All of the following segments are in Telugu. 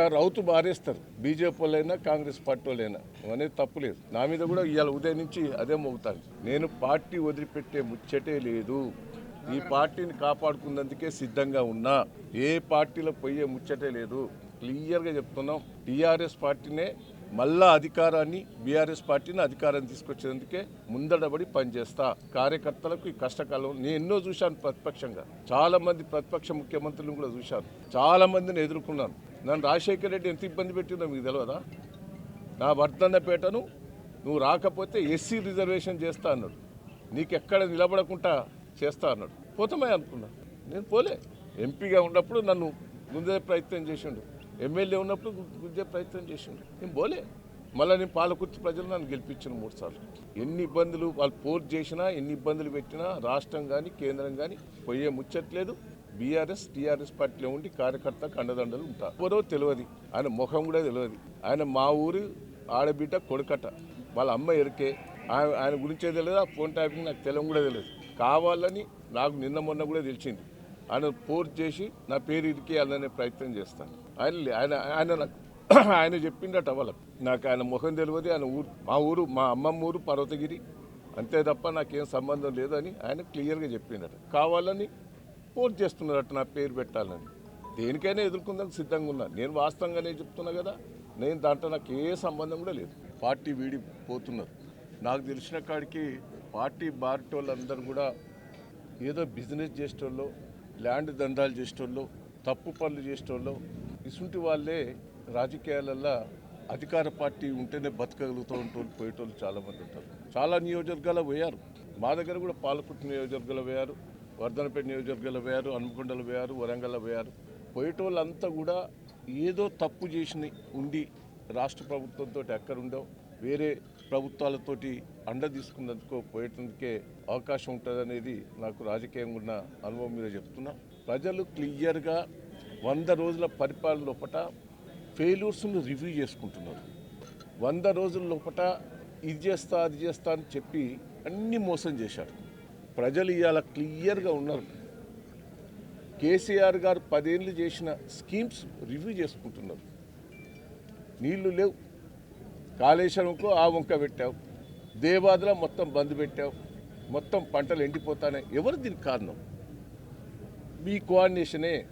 రౌతు బారేస్తారు బీజేపీ వాళ్ళైనా కాంగ్రెస్ పార్టీ వాళ్ళైనా. అనేది తప్పులేదు నా మీద కూడా ఇవాళ ఉదయం నుంచి అదే మోగుతాను నేను పార్టీ వదిలిపెట్టే ముచ్చటే లేదు. ఈ పార్టీని కాపాడుకున్నందుకే సిద్ధంగా ఉన్నా. ఏ పార్టీలో పోయే ముచ్చటే లేదు. క్లియర్గా చెప్తున్నాం. టీఆర్ఎస్ పార్టీనే మళ్ళా అధికారాన్ని బీఆర్ఎస్ పార్టీని అధికారం తీసుకొచ్చేందుకే ముందడబడి పనిచేస్తా. కార్యకర్తలకు ఈ కష్టకాలం నేను ఎన్నో చూశాను ప్రతిపక్షంగా. చాలా మంది ప్రతిపక్ష ముఖ్యమంత్రులను కూడా చూశాను. చాలా మందిని ఎదుర్కొన్నాను. నన్ను రాజశేఖర రెడ్డి ఎంత ఇబ్బంది పెట్టిందో మీకు తెలియదా నా వర్ధన్నపేటను నువ్వు రాకపోతే ఎస్సీ రిజర్వేషన్ చేస్తా అన్నాడు. నీకు ఎక్కడ నిలబడకుండా చేస్తా అన్నాడు. పోతామే అనుకున్నా. నేను పోలే. ఎంపీగా ఉన్నప్పుడు నన్ను గుంజే ప్రయత్నం చేసిండు. ఎమ్మెల్యే ఉన్నప్పుడు గుంజే ప్రయత్నం చేసిండు. నేను పోలే. మళ్ళీ నేను పాలకుర్తి ప్రజలు నన్ను గెలిపించిన మూడు సార్లు. ఎన్ని ఇబ్బందులు వాళ్ళు పోర్ చేసినా ఎన్ని ఇబ్బందులు పెట్టినా రాష్ట్రం కానీ కేంద్రం కానీ పోయే ముచ్చట్లేదు. బీఆర్ఎస్ టీఆర్ఎస్ పార్టీలో ఉండి కార్యకర్తకు అండదండలు ఉంటారు. ఎవరో తెలియదు. ఆయన ముఖం కూడా తెలియదు. ఆయన మా ఊరు ఆడబిడ్డ కొడుకట. వాళ్ళ అమ్మ ఎరికే. ఆయన ఆయన గురించే తెలియదు? ఆ ఫోన్ ట్యాపింగ్ నాకు తెలియడం కూడా తెలియదు. కావాలని నాకు నిన్న మొన్న కూడా తెలిసింది. ఆయన పోర్ చేసి నా పేరు ఇరికేయాలనే ప్రయత్నం చేస్తాను. ఆయన లే- ఆయన ఆయన నాకు ఆయన చెప్పిండట వాళ్ళకు. నాకు ఆయన ముఖం తెలియదు. ఆయన ఊరు మా ఊరు మా అమ్మమ్మ ఊరు పర్వతగిరి. అంతే తప్ప నాకేం సంబంధం లేదని ఆయన క్లియర్గా చెప్పిండట. కావాలని పోర్ చేస్తున్నారట నా పేరు పెట్టాలని. దేనికైనా ఎదుర్కొందానికి సిద్ధంగా ఉన్నా. నేను వాస్తవంగానే చెప్తున్నా కదా నేను దాంట్లో నాకు ఏ సంబంధం కూడా లేదు. పార్టీ వీడి పోతున్నారు. నాకు తెలిసిన కాడికి పార్టీ బారిటోళ్ళందరూ కూడా ఏదో బిజినెస్ చేసేటోళ్ళు ల్యాండ్ దండాలు చేసేటోళ్ళు తప్పు పనులు చేసేటోళ్ళు ఇసుంటి వాళ్ళే రాజకీయాలల్లో అధికార పార్టీ ఉంటేనే బతకగలుగుతూ ఉంటోళ్ళు పోయేటోళ్ళు చాలామంది ఉంటారు. చాలా నియోజకవర్గాలు పోయారు. మా దగ్గర కూడా పాలకుట్టు నియోజకవర్గాలు పోయారు. వర్ధనపేట నియోజకవర్గాలు పోయారు హనుమకొండలు పోయారు వరంగల్లో పోయారు పోయేటోళ్ళంతా కూడా ఏదో తప్పు చేసిన ఉండి రాష్ట్ర ప్రభుత్వంతో ఎక్కడుండవు వేరే ప్రభుత్వాలతోటి అండ తీసుకున్నందుకు పోయేటందుకే అవకాశం ఉంటుందనేది నాకు రాజకీయంగా ఉన్న అనుభవం మీద చెప్తున్నా. ప్రజలు క్లియర్గా వంద రోజుల పరిపాలన లోపట ఫెయిల్యూర్స్ను రివ్యూ చేసుకుంటున్నారు. వంద రోజుల లోపట ఇది చేస్తా అది చేస్తా అని చెప్పి అన్ని మోసం చేశారు. ప్రజలు ఇవాళ క్లియర్గా ఉన్నారు. కేసీఆర్ గారు పదేళ్ళు చేసిన స్కీమ్స్ రివ్యూ చేసుకుంటున్నారు. నీళ్ళు లేవు. కాళేశ్వరంకు ఆ వంక పెట్టావు. దేవాదుల మొత్తం బంద్ పెట్టావు. మొత్తం పంటలు ఎండిపోతానే ఎవరు దీనికి కారణం? మీ కోఆర్డినేషనే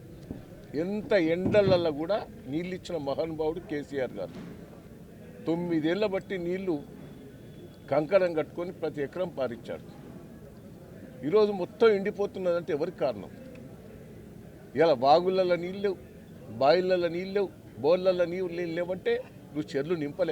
ఎంత ఎండలల్లో కూడా నీళ్ళు ఇచ్చిన మహానుభావుడు కేసీఆర్ గారు. తొమ్మిదేళ్ళ బట్టి నీళ్ళు కంకణం కట్టుకొని ప్రతి ఎకరం పారిచ్చాడు. ఈరోజు మొత్తం ఎండిపోతున్నదంటే ఎవరికి కారణం? ఇలా బాగులలో నీళ్ళు లేవు బాయిలలో నీళ్ళు లేవు బోర్లలో నీళ్ళు లేవంటే నువ్వు చెర్లు నింపలే.